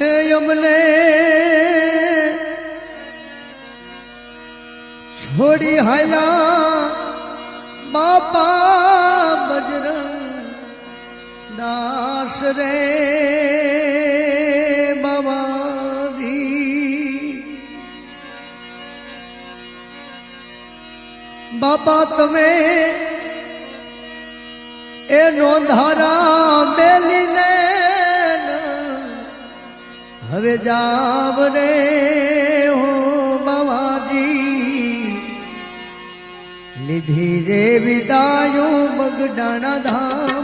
એ અમને છોડી હાયા બાપા બજરંગ દાસ રે બાબાજી બાપા તમે એ નોંધારા મેલીને હવે જાવ રે હો બાવાજી. લીધી રે વિદાયો બગડાણા ધામની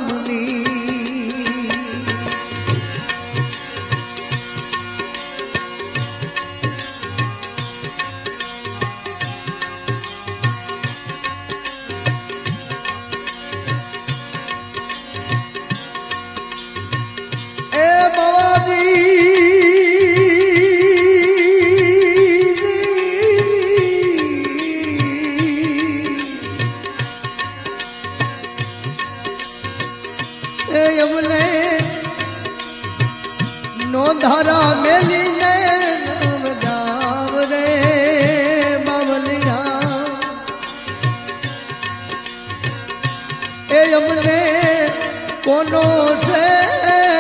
કોનો છે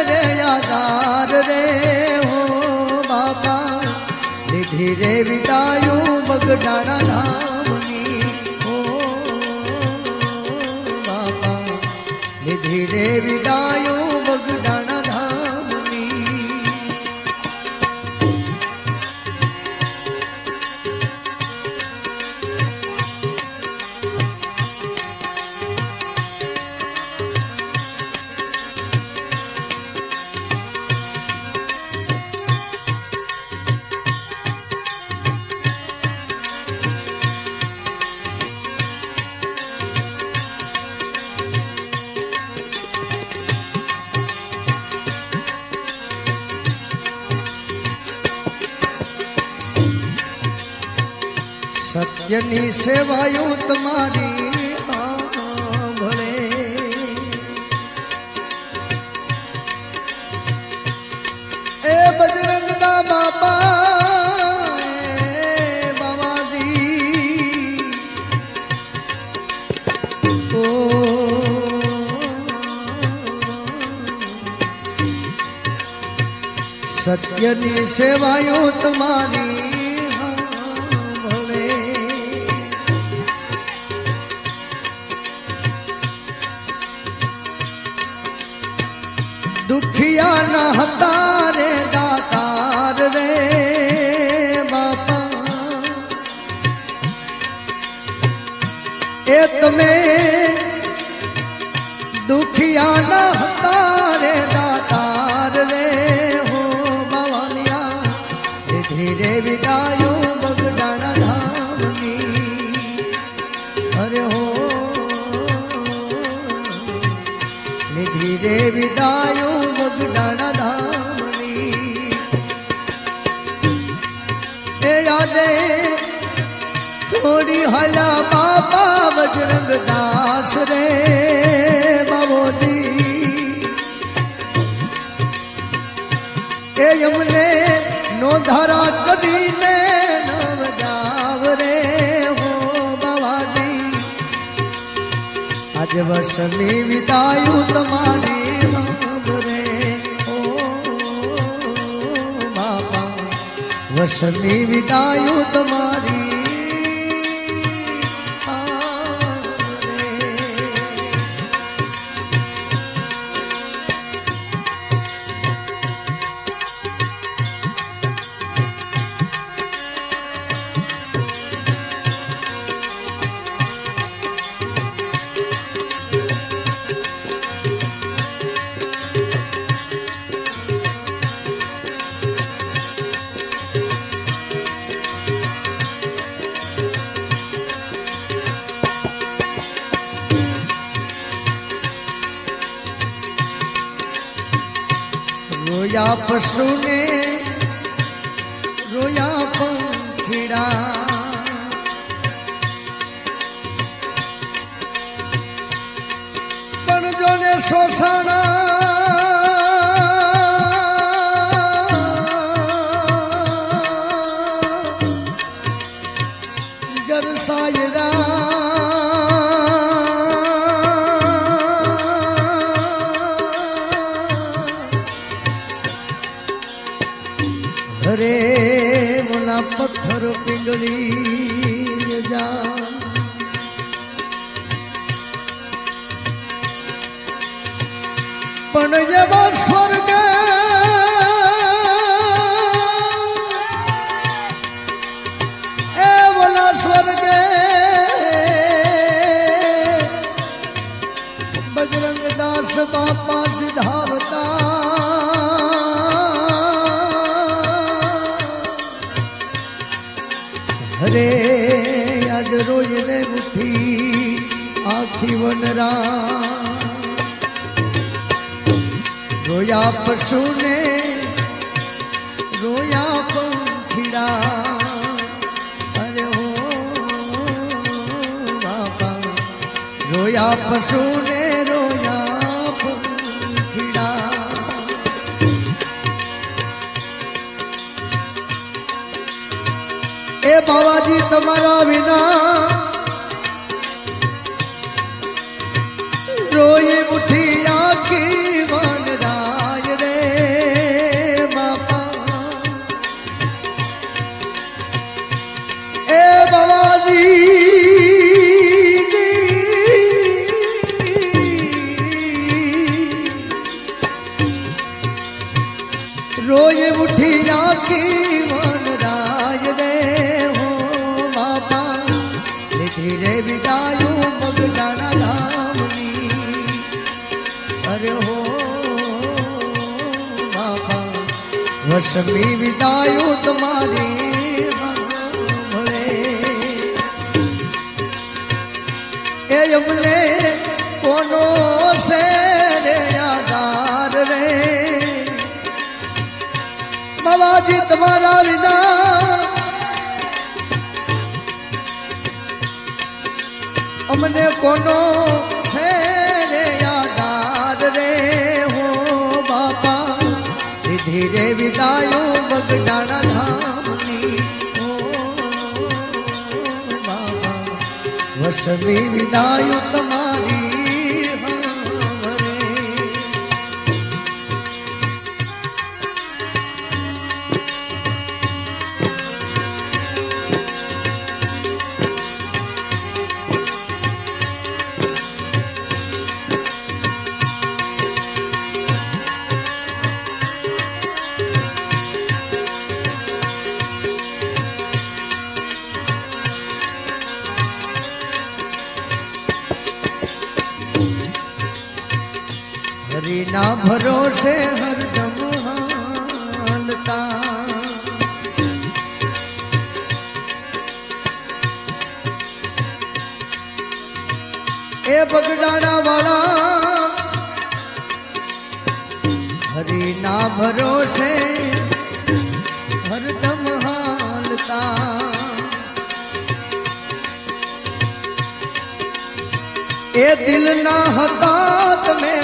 રે યાદાર રે હો બાપા લીધી રે સત્યની સેવાયું તમારી ભળે એ બજરંગના બાપા એ બાવાજી. ઓ. સત્યની સેવાયો તમારી દુખિયા ન હતા રે દાતાર રે બાપા. એ તમે એ યાદે થોડી હલા બાપા બજરંગ દાસ રે બાબોજી એ યમને નો ધારા કદી ને નવ જાવ રે, હો બાબાજી આજે વર્ષની વિતાયું તમારી વર્ષની વિદાયો તમારી. રોયા પશુને રોયા પંખીડા. પણ જોને શોષણ અરે મોલા પથ્થર પીગળી જા પણ જેવો હરે આજ રોજ ને મુઠી આખી વનરા રોયા પશુને, રોયા પંખીડા. અરે હો બાપા. રોયા પશુને એ બાવાજી તમારા વિના રોઈ ઉઠી આખી લીધી રે વિદાયું મગડાના ધામની અરે હો, બાપા, વસમી વિદાયું તમારી મળે એ અમને કોનો છે રે આધાર રે? બાબાજી, તમારા વિના અમને કોનો છે રે આધાર રે? હો બાપા ધીરે વિદાયો બગડાણા ધામની. બાબા વસવી વિદાયો તમારી ભરોસે હરદમ હાલતા એ બગડાણા વાળા હરિના ભરોસે હરદમ હાલતા એ દિલના હતા તમે